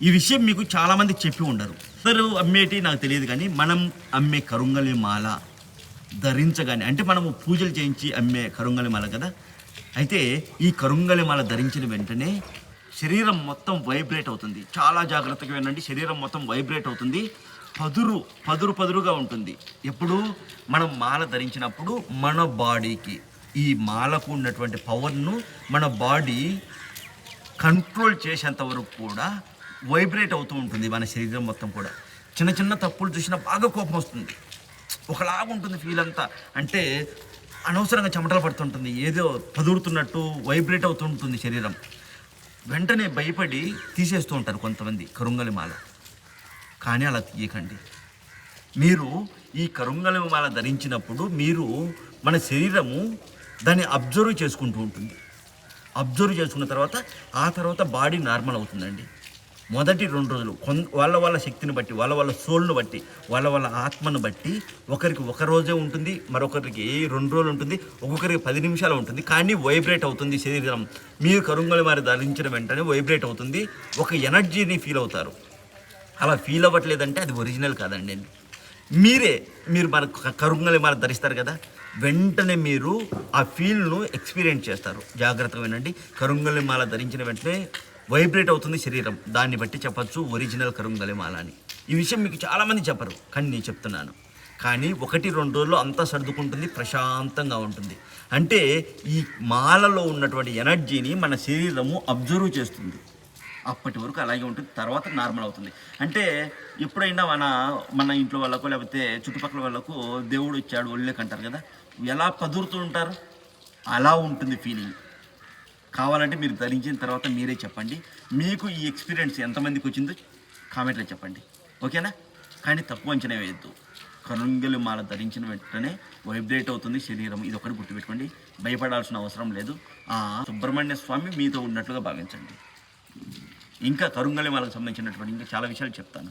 ఈ విషయం మీకు చాలామంది చెప్పి ఉండరు. అందరూ అమ్మేటి నాకు తెలియదు కానీ మనం అమ్మే కరుంగలి మాల ధరించగానే అంటే మనము పూజలు చేయించి అమ్మే కరుంగలి మాల కదా? అయితే ఈ కరుంగలి మాల ధరించిన వెంటనే శరీరం మొత్తం వైబ్రేట్ అవుతుంది. చాలా జాగ్రత్తగా వినండి శరీరం మొత్తం వైబ్రేట్ అవుతుంది. పదురు పదురు పదురుగా ఉంటుంది. ఎప్పుడు మనం మాల ధరించినప్పుడు మన బాడీకి ఈ మాలకు ఉన్నటువంటి పవర్ను మన బాడీ కంట్రోల్ చేసేంత వరకు కూడా వైబ్రేట్ అవుతూ ఉంటుంది మన శరీరం మొత్తం కూడా. చిన్న చిన్న తప్పులు చూసినా బాగా కోపం వస్తుంది. ఒకలాగా ఉంటుంది ఫీల్ అంతా. అంటే అనవసరంగా చెమటలు పడుతుంటుంది. ఏదో పదురుతున్నట్టు వైబ్రేట్ అవుతుంటుంది శరీరం. వెంటనే భయపడి తీసేస్తూ ఉంటారు కొంతమంది కరుంగలి మాల. కానీ అలా తీయకండి. మీరు ఈ కరుంగలి మాల ధరించినప్పుడు మీరు మన శరీరము దాన్ని అబ్జర్వ్ చేసుకుంటూ ఉంటుంది. అబ్జర్వ్ చేసుకున్న తర్వాత ఆ తర్వాత బాడీ నార్మల్ అవుతుందండి. మొదటి రెండు రోజులు కొన్ వాళ్ళ వాళ్ళ శక్తిని బట్టి వాళ్ళ వాళ్ళ సోల్ను బట్టి వాళ్ళ వాళ్ళ ఆత్మను బట్టి ఒకరికి ఒక రోజే ఉంటుంది మరొకరికి రెండు రోజులు ఉంటుంది ఒక్కొక్కరికి పది నిమిషాలు ఉంటుంది కానీ వైబ్రేట్ అవుతుంది శరీరం. మీరు కరుంగలి వారి ధరించిన వెంటనే వైబ్రేట్ అవుతుంది ఒక ఎనర్జీని ఫీల్ అవుతారు. అలా ఫీల్ అవ్వట్లేదంటే అది ఒరిజినల్ కాదండి. మీరే మీరు మన కరుంగలి మాల ధరిస్తారు కదా వెంటనే మీరు ఆ ఫీల్ను ఎక్స్పీరియన్స్ చేస్తారు. జాగ్రత్తగా వినండి కరుంగలి మాల ధరించిన వెంటనే వైబ్రేట్ అవుతుంది శరీరం. దాన్ని బట్టి చెప్పచ్చు ఒరిజినల్ కరుంగలిమాల అని ఈ విషయం మీకు చాలామంది చెప్పరు కానీ నేను చెప్తున్నాను. కానీ ఒకటి రెండు రోజుల్లో అంతా సర్దుకుంటుంది ప్రశాంతంగా ఉంటుంది. అంటే ఈ మాలలో ఉన్నటువంటి ఎనర్జీని మన శరీరము అబ్జర్వ్ చేస్తుంది. అప్పటి వరకు అలాగే ఉంటుంది తర్వాత నార్మల్ అవుతుంది. అంటే ఎప్పుడైనా మన మన ఇంట్లో వాళ్ళకు లేకపోతే చుట్టుపక్కల వాళ్ళకు దేవుడు ఇచ్చాడు ఒళ్ళేకి కదా. ఎలా పదురుతూ ఉంటారు? అలా ఉంటుంది ఫీలింగ్ కావాలంటే మీరు ధరించిన తర్వాత మీరే చెప్పండి. మీకు ఈ ఎక్స్పీరియన్స్ ఎంతమందికి వచ్చిందో కామెంట్లో చెప్పండి. ఓకేనా? కానీ తప్పు అంచనా వేయద్దు. కరుంగలు మాల ధరించిన వెంటనే వైబ్రేట్ అవుతుంది శరీరం. ఇది ఒకటి గుర్తుపెట్టుకోండి. భయపడాల్సిన అవసరం లేదు. ఆ సుబ్రహ్మణ్య స్వామి మీతో ఉన్నట్లుగా భావించండి. ఇంకా కరుంగలి మాలకు సంబంధించినటువంటి ఇంకా చాలా విషయాలు చెప్తాను.